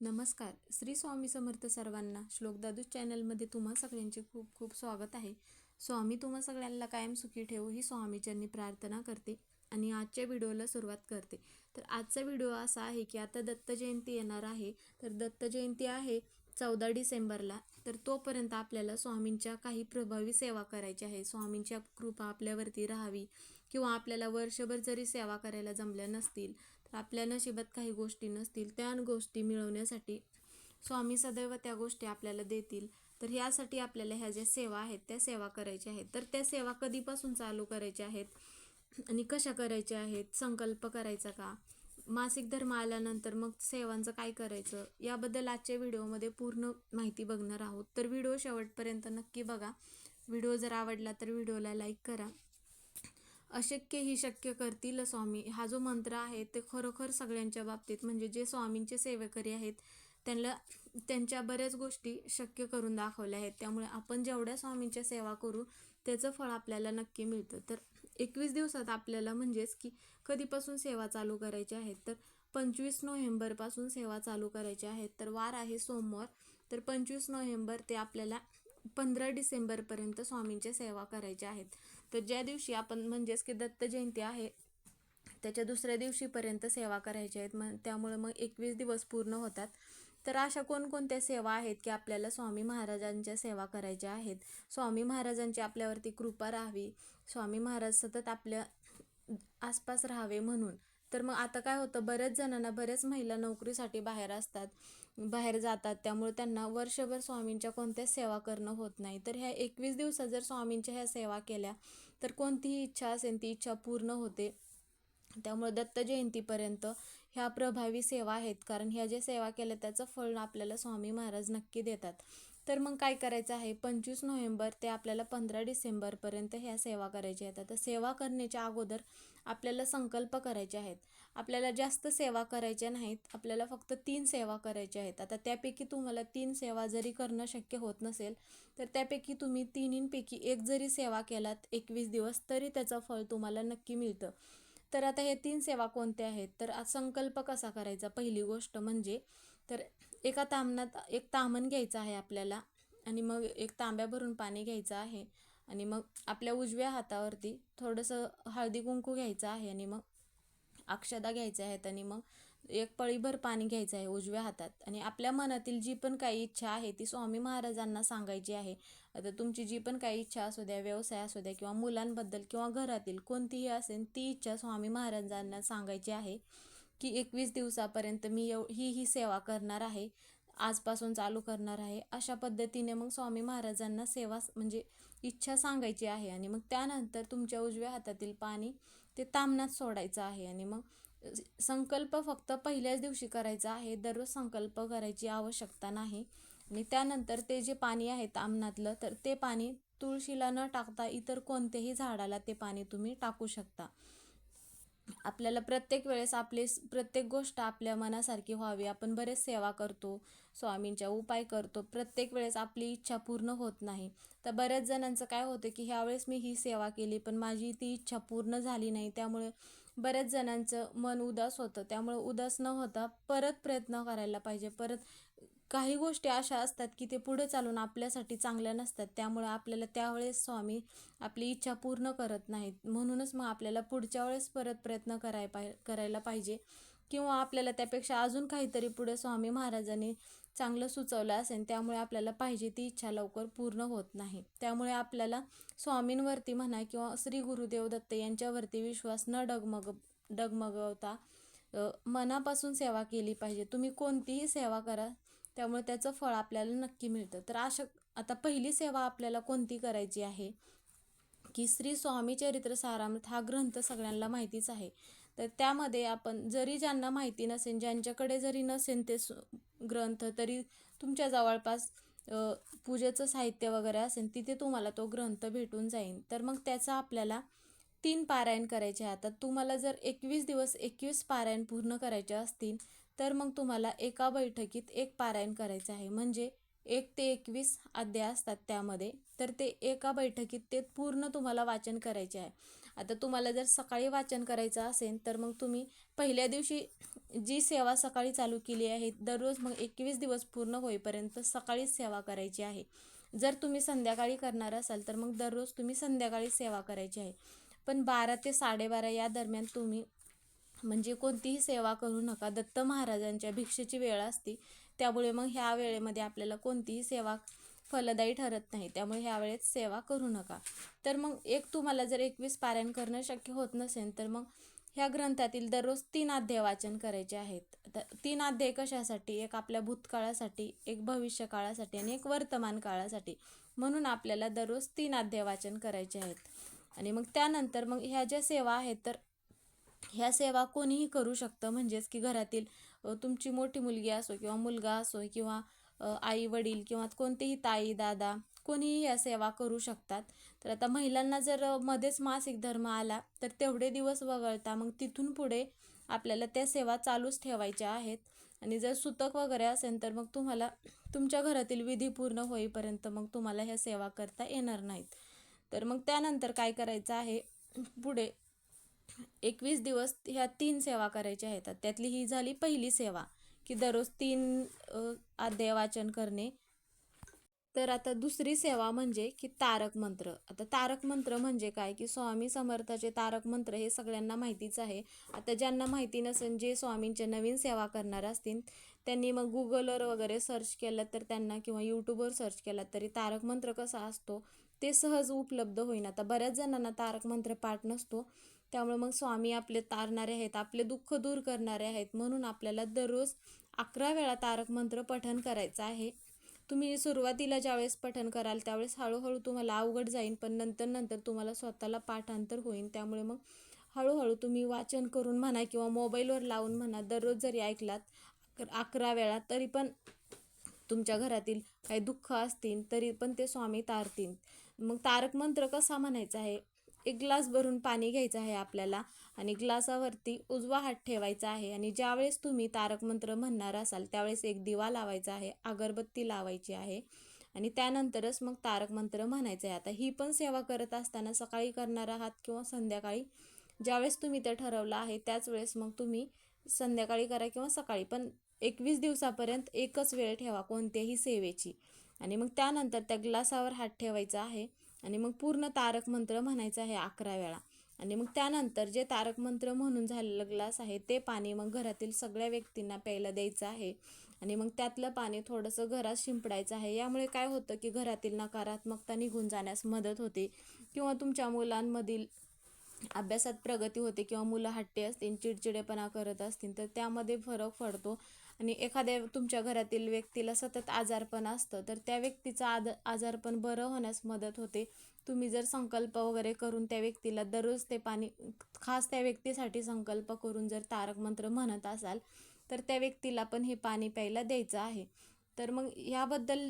नमस्कार. श्री स्वामी समर्थ सर्वांना श्लोकदादू चॅनलमध्ये तुम्हा सगळ्यांचे खूप खूप स्वागत आहे. स्वामी तुम्हा सगळ्यांना कायम सुखी ठेवू ही स्वामीच्यांनी प्रार्थना करते आणि आजच्या व्हिडिओला सुरुवात करते. तर आजचा व्हिडिओ असा आहे की आता दत्त जयंती येणार आहे. तर दत्त जयंती आहे चौदा डिसेंबरला. तर तोपर्यंत आपल्याला स्वामींच्या काही प्रभावी सेवा करायची आहे. स्वामींच्या कृपा आपल्यावरती राहावी किंवा आपल्याला वर्षभर जरी सेवा करायला जमल्या नसतील आपल्या नशिबात काही गोष्टी नसतील त्या गोष्टी मिळवण्यासाठी स्वामी सदैव त्या गोष्टी आपल्याला देतील. तर यासाठी आपल्याला ह्या ज्या सेवा आहेत त्या सेवा करायच्या आहेत. तर त्या सेवा कधीपासून चालू करायच्या आहेत आणि कशा करायच्या आहेत संकल्प करायचा का? मासिक धर्म आल्यानंतर मग सेवांचं काय करायचं? याबद्दल आजच्या व्हिडिओमध्ये पूर्ण माहिती बघणार आहोत. तर व्हिडिओ शेवटपर्यंत नक्की बघा. व्हिडिओ जर आवडला तर व्हिडिओला लाईक करा. अशक्य ही शक्य करतील स्वामी. हा जो मंत्र आहे ते खरोखर सगळ्यांच्या बाबतीत म्हणजे जे स्वामींचे सेवेकरी आहेत त्यांना त्यांच्या बऱ्याच गोष्टी शक्य करून दाखवल्या आहेत. त्यामुळे आपण जेवढ्या स्वामींच्या सेवा करू त्याचं फळ आपल्याला नक्की मिळतं. तर एकवीस दिवसात आपल्याला म्हणजेच की कधीपासून सेवा चालू करायची आहेत तर पंचवीस नोव्हेंबरपासून सेवा चालू करायच्या आहेत तर वार आहे सोमवार. तर पंचवीस नोव्हेंबर ते आपल्याला पंधरा डिसेंबरपर्यंत स्वामींच्या सेवा करायच्या आहेत. तर ज्या दिवशी आपण म्हणजेच की दत्त जयंती आहे त्याच्या दुसऱ्या दिवशीपर्यंत सेवा करायच्या आहेत. मग त्यामुळे मग एकवीस दिवस पूर्ण होतात. तर अशा कोणकोणत्या सेवा आहेत की आपल्याला स्वामी महाराजांच्या सेवा करायच्या आहेत? स्वामी महाराजांची आपल्यावरती कृपा राहावी. स्वामी महाराज सतत आपल्या आसपास राहावे म्हणून. तर मग आता काय होतं बऱ्याच जणांना बऱ्याच महिला नोकरीसाठी बाहेर असतात. बाहेर जातात त्यामुळे त्यांना वर्षभर स्वामींच्या कोणत्याच सेवा करणं होत नाही. तर ह्या एकवीस दिवसात जर स्वामींच्या ह्या सेवा केल्या तर कोणतीही इच्छा असेल ती इच्छा पूर्ण होते. त्यामुळे दत्त जयंतीपर्यंत ह्या प्रभावी सेवा आहेत. कारण ह्या ज्या सेवा केल्या त्याचं फळ आपल्याला स्वामी महाराज नक्की देतात. तर मग काय करायचं आहे? पंचवीस नोव्हेंबर ते आपल्याला पंधरा डिसेंबरपर्यंत ह्या सेवा करायच्या आहेत. आता सेवा करण्याच्या अगोदर आपल्याला संकल्प करायचे आहेत. आपल्याला जास्त सेवा करायच्या नाहीत आपल्याला फक्त तीन सेवा करायच्या आहेत. आता त्यापैकी तुम्हाला तीन सेवा जरी करणं शक्य होत नसेल तर त्यापैकी तुम्ही तिन्हींपैकी एक जरी सेवा केलात एकवीस दिवस तरी त्याचं फळ तुम्हाला नक्की मिळतं. तर आता हे तीन सेवा कोणत्या आहेत? तर संकल्प कसा करायचा? पहिली गोष्ट म्हणजे तर एका तामणात एक तामण घ्यायचं आहे आपल्याला आणि मग एक तांब्या भरून पाणी घ्यायचं आहे आणि मग आपल्या उजव्या हातावरती थोडंसं हळदी कुंकू घ्यायचं आहे आणि मग अक्षदा घ्यायच्या आहेत आणि मग एक पळीभर पाणी घ्यायचं आहे उजव्या हातात. आणि आपल्या मनातील जी पण काही इच्छा आहे ती स्वामी महाराजांना सांगायची आहे. आता तुमची जी पण काही इच्छा असू द्या व्यवसाय असू द्या किंवा मुलांबद्दल किंवा घरातील कोणतीही असेल ती इच्छा स्वामी महाराजांना सांगायची आहे की एकवीस दिवसापर्यंत मी एव ही ही सेवा करणार आहे आजपासून चालू करणार आहे. अशा पद्धतीने मग स्वामी महाराजांना सेवा म्हणजे इच्छा सांगायची आहे. आणि मग त्यानंतर तुमच्या उजव्या हातातील पाणी ते तामनात सोडायचं आहे. आणि मग संकल्प फक्त पहिल्याच दिवशी करायचा आहे. दररोज संकल्प करायची आवश्यकता नाही. आणि त्यानंतर ते जे पाणी आहे तामनातलं तर ते पाणी तुळशीला न टाकता इतर कोणत्याही झाडाला ते पाणी तुम्ही टाकू शकता. आपल्याला प्रत्येक वेळेस आपली प्रत्येक गोष्ट आपल्या मनासारखी व्हावी. आपण बरेच सेवा करतो स्वामींच्या उपाय करतो. प्रत्येक वेळेस आपली इच्छा पूर्ण होत नाही. तर बऱ्याच जणांचं काय होतं की ह्यावेळेस मी ही सेवा केली पण माझी ती इच्छा पूर्ण झाली नाही. त्यामुळे बऱ्याच जणांचं मन उदास होतं. त्यामुळे उदास न होता परत प्रयत्न करायला पाहिजे. परत काही गोष्टी अशा असतात की ते पुढे चालून आपल्यासाठी चांगल्या नसतात. त्यामुळे आपल्याला त्यावेळेस स्वामी आपली इच्छा पूर्ण करत नाहीत. म्हणूनच मग आपल्याला पुढच्या वेळेस परत प्रयत्न कराय पाय करायला पाहिजे. किंवा आपल्याला त्यापेक्षा अजून काहीतरी पुढे स्वामी महाराजांनी चांगलं सुचवलं असेल त्यामुळे आपल्याला पाहिजे ती इच्छा लवकर पूर्ण होत नाही. त्यामुळे आपल्याला स्वामींवरती म्हणा किंवा श्री गुरुदेव दत्त यांच्यावरती विश्वास न डगमग डगमगवता मनापासून सेवा केली पाहिजे. तुम्ही कोणतीही सेवा करा त्यामुळे त्याचं फळ आपल्याला नक्की मिळतं. तर अशा आता पहिली सेवा आपल्याला कोणती करायची आहे? की श्री स्वामी चरित्र सारामृत हा ग्रंथ सगळ्यांना माहितीच आहे. तर त्यामध्ये आपण जरी ज्यांना माहिती नसेल ज्यांच्याकडे जरी नसेल ते ग्रंथ तरी तुमच्या जवळपास पूजेचं साहित्य वगैरे असेल तिथे तुम्हाला तो ग्रंथ भेटून जाईल तर मग त्याचा आपल्याला तीन पारायण करायचे आहे. आता तुम्हाला जर एकवीस दिवस एकवीस पारायण पूर्ण करायचे असतील तर मग तुम्हाला एका बैठकीत एक पारायण करायचं आहे. म्हणजे एक ते एकवीस अध्याय असतात त्यामध्ये. तर ते एका बैठकीत ते पूर्ण तुम्हाला वाचन करायचे आहे. आता तुम्हाला जर सकाळी वाचन करायचं असेल तर मग तुम्ही पहिल्या दिवशी जी सेवा सकाळी चालू केली आहे दररोज मग एकवीस दिवस पूर्ण होईपर्यंत सकाळीच सेवा करायची आहे. जर तुम्ही संध्याकाळी करणार असाल तर मग दररोज तुम्ही संध्याकाळी सेवा करायची आहे. पण बारा ते साडेबारा या दरम्यान तुम्ही म्हणजे कोणतीही सेवा करू नका. दत्त महाराजांच्या भिक्षेची वेळ असते त्यामुळे मग ह्या वेळेमध्ये आपल्याला कोणतीही सेवा फलदायी ठरत नाही. त्यामुळे ह्या वेळेत सेवा करू नका. तर मग एक तुम्हाला जर एकवीस पारायण करणं शक्य होत नसेल तर मग ह्या ग्रंथातील दररोज तीन अध्याय वाचन करायचे आहेत. तर तीन अध्याय कशासाठी? एक आपल्या भूतकाळासाठी एक भविष्य काळासाठी आणि एक वर्तमान काळासाठी. म्हणून आपल्याला दररोज तीन अध्याय वाचन करायचे आहेत. आणि मग त्यानंतर मग ह्या ज्या सेवा आहेत तर ह्या सेवा कोणीही करू शकतं. म्हणजेच की घरातील तुमची मोठी मुलगी असो किंवा मुलगा असो किंवा आई वडील किंवा कोणतेही ताई दादा कोणीही या सेवा करू शकतात. तर आता महिलांना जर मध्येच मासिक धर्म आला तर तेवढे दिवस वगळता मग तिथून पुढे आपल्याला त्या सेवा चालूच ठेवायच्या आहेत. आणि जर सुतक वगैरे असेल तर मग तुम्हाला तुमच्या घरातील विधी पूर्ण होईपर्यंत मग तुम्हाला ह्या सेवा करता येणार नाहीत. तर मग त्यानंतर काय करायचं आहे? पुढे एकवीस दिवस ह्या तीन सेवा करायच्या आहेत. त्यातली ही झाली पहिली सेवा की दररोज तीन अ, अध्याय वाचन करणे. तर आता दुसरी सेवा म्हणजे की तारक मंत्र. आता तारक मंत्र म्हणजे काय? की स्वामी समर्थाचे तारक मंत्र हे सगळ्यांना माहितीच आहे. आता ज्यांना माहिती नसेल जे स्वामींच्या नवीन सेवा करणार असतील त्यांनी मग गुगलवर वगैरे सर्च केलं तर त्यांना किंवा यूट्यूबवर सर्च केला तरी तारक मंत्र कसा असतो ते सहज उपलब्ध होईन. आता बऱ्याच जणांना तारक मंत्र पाठ नसतो. त्यामुळे मग स्वामी आपले तारणारे आहेत आपले दुःख दूर करणारे आहेत. म्हणून आपल्याला दररोज अकरा वेळा तारक मंत्र पठण करायचं आहे. तुम्ही सुरुवातीला ज्यावेळेस पठण कराल त्यावेळेस हळूहळू तुम्हाला अवघड जाईल पण नंतर नंतर तुम्हाला स्वतःला पाठांतर होईल त्यामुळे मग हळूहळू तुम्ही वाचन करून म्हणा किंवा मोबाईलवर लावून म्हणा दररोज जरी ऐकलात अकरा वेळा तरी पण तुमच्या घरातील काही दुःख असतील तरी पण ते स्वामी तारतील. मग तारक मंत्र कसा म्हणायचा आहे? एक ग्लास भरून पाणी घ्यायचं आहे आपल्याला आणि ग्लासावरती उजवा हात ठेवायचा आहे आणि ज्यावेळेस तुम्ही तारक मंत्र म्हणणार असाल त्यावेळेस एक दिवा लावायचा आहे अगरबत्ती लावायची आहे आणि त्यानंतरच मग तारक मंत्र म्हणायचं आहे. आता ही पण सेवा करत असताना सकाळी करणार आहात किंवा संध्याकाळी ज्यावेळेस तुम्ही ते ठरवलं आहे त्याच वेळेस मग तुम्ही संध्याकाळी करा किंवा सकाळी. पण एकवीस दिवसापर्यंत एकच वेळ ठेवा कोणत्याही सेवेची. आणि मग त्यानंतर त्या ग्लासावर हात ठेवायचा आहे आणि मग पूर्ण तारक मंत्र म्हणायचं आहे अकरा वेळा. आणि मग त्यानंतर जे तारक मंत्र म्हणून झालेलं ग्लास आहे ते पाणी मग घरातील सगळ्या व्यक्तींना प्यायला द्यायचं आहे. आणि मग त्यातलं पाणी थोडंसं घरात शिंपडायचं आहे. यामुळे काय होतं की घरातील नकारात्मकता निघून जाण्यास मदत होते किंवा तुमच्या मुलांमधील अभ्यासात प्रगती होते किंवा मुलं हट्टी असतील चिडचिडेपणा करत असतील तर त्यामध्ये फरक पडतो. आणि एखाद्या तुमच्या घरातील व्यक्तीला सतत आजारपण असतं तर त्या व्यक्तीचं आद आजारपण बरं होण्यास मदत होते. तुम्ही जर संकल्प वगैरे करून त्या व्यक्तीला दररोज ते पाणी खास त्या व्यक्तीसाठी संकल्प करून जर तारक मंत्र म्हणत असाल तर त्या व्यक्तीला पण हे पाणी प्यायला द्यायचं आहे. तर मग ह्याबद्दल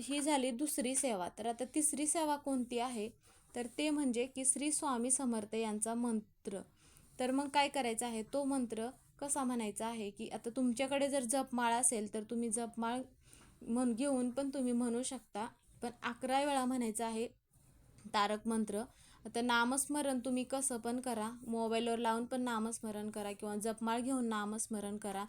ही झाली दुसरी सेवा. तर आता तिसरी सेवा कोणती आहे? तर ते म्हणजे की श्री स्वामी समर्थ यांचा मंत्र. तर मग काय करायचं आहे? तो मंत्र कसा म्हणायचा आहे की आता तुमच्याकडे जर जपमाळ असेल तर तुम्ही जपमाळ म्हण घेऊन पण तुम्ही म्हणू शकता. पण अकरा वेळा म्हणायचं आहे तारक मंत्र. आता नामस्मरण तुम्ही कसं पण करा. मोबाईलवर लावून पण नामस्मरण करा किंवा जपमाळ घेऊन नामस्मरण करा.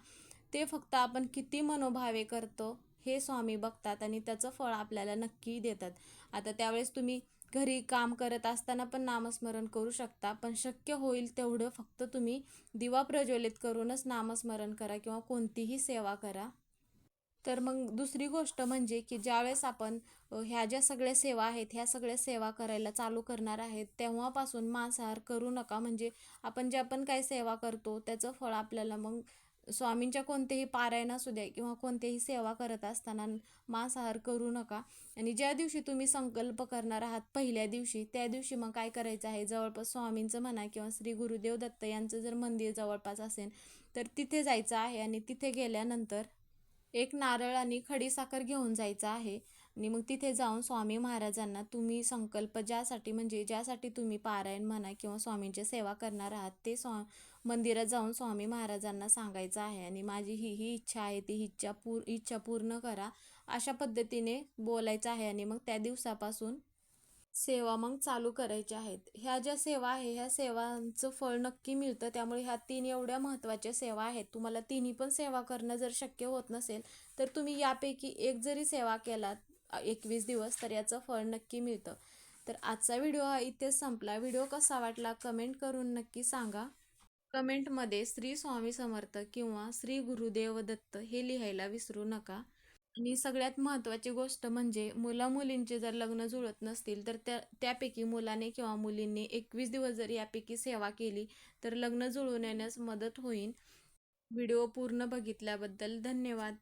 ते फक्त आपण किती मनोभावे करतो हे स्वामी बघतात आणि त्याचं फळ आपल्याला नक्की देतात. आता त्यावेळेस तुम्ही घरी काम करत असताना पण नामस्मरण करू शकता पण शक्य होईल तेवढं फक्त तुम्ही दिवा प्रज्वलित करूनच नामस्मरण करा किंवा कोणतीही सेवा करा. तर मग दुसरी गोष्ट म्हणजे की ज्यावेळेस आपण ह्या ज्या सगळ्या सेवा आहेत ह्या सगळ्या सेवा करायला चालू करणार आहेत तेव्हापासून मांसाहार करू नका. म्हणजे आपण ज्या पण काही सेवा करतो त्याचं फळ आपल्याला मग स्वामींच्या कोणतेही पारायण असू द्या किंवा कोणतेही सेवा करत असताना मांसाहार करू नका. आणि ज्या दिवशी तुम्ही संकल्प करणार आहात पहिल्या दिवशी त्या दिवशी मग काय करायचं आहे? जवळपास स्वामींचं म्हणा किंवा श्री गुरुदेव दत्त यांचं जर मंदिर जवळपास असेल तर तिथे जायचं आहे आणि तिथे गेल्यानंतर एक नारळ आणि खडीसाखर घेऊन जायचं आहे. आणि मग तिथे जाऊन स्वामी महाराजांना तुम्ही संकल्प ज्यासाठी म्हणजे ज्यासाठी तुम्ही पारायण म्हणा किंवा स्वामींची सेवा करणार आहात ते स्वा मंदिरात जाऊन स्वामी महाराजांना सांगायचं आहे. आणि माझी ही ही इच्छा आहे ती इच्छा पूर इच्छा पूर्ण करा अशा पद्धतीने बोलायचं आहे. आणि मग त्या दिवसापासून सेवा मग चालू करायच्या आहेत. ह्या ज्या सेवा आहे ह्या सेवांचं फळ नक्की मिळतं. त्यामुळे ह्या तीन एवढ्या महत्त्वाच्या सेवा आहेत. तुम्हाला तिन्ही पण सेवा करणं जर शक्य होत नसेल तर तुम्ही यापैकी एक जरी सेवा केलात एकवीस दिवस तर याचं फळ नक्की मिळतं. तर आजचा व्हिडिओ हा इथेच संपला. व्हिडिओ कसा वाटला कमेंट करून नक्की सांगा. कमेंटमध्ये श्री स्वामी समर्थ किंवा श्री गुरुदेव दत्त हे लिहायला विसरू नका. आणि सगळ्यात महत्त्वाची गोष्ट म्हणजे मुला मुलींचे जर लग्न जुळत नसतील तर त्या त्यापैकी मुलाने किंवा मुलींनी एकवीस दिवस जर यापैकी सेवा केली तर लग्न जुळून येण्यास मदत होईल. व्हिडिओ पूर्ण बघितल्याबद्दल धन्यवाद.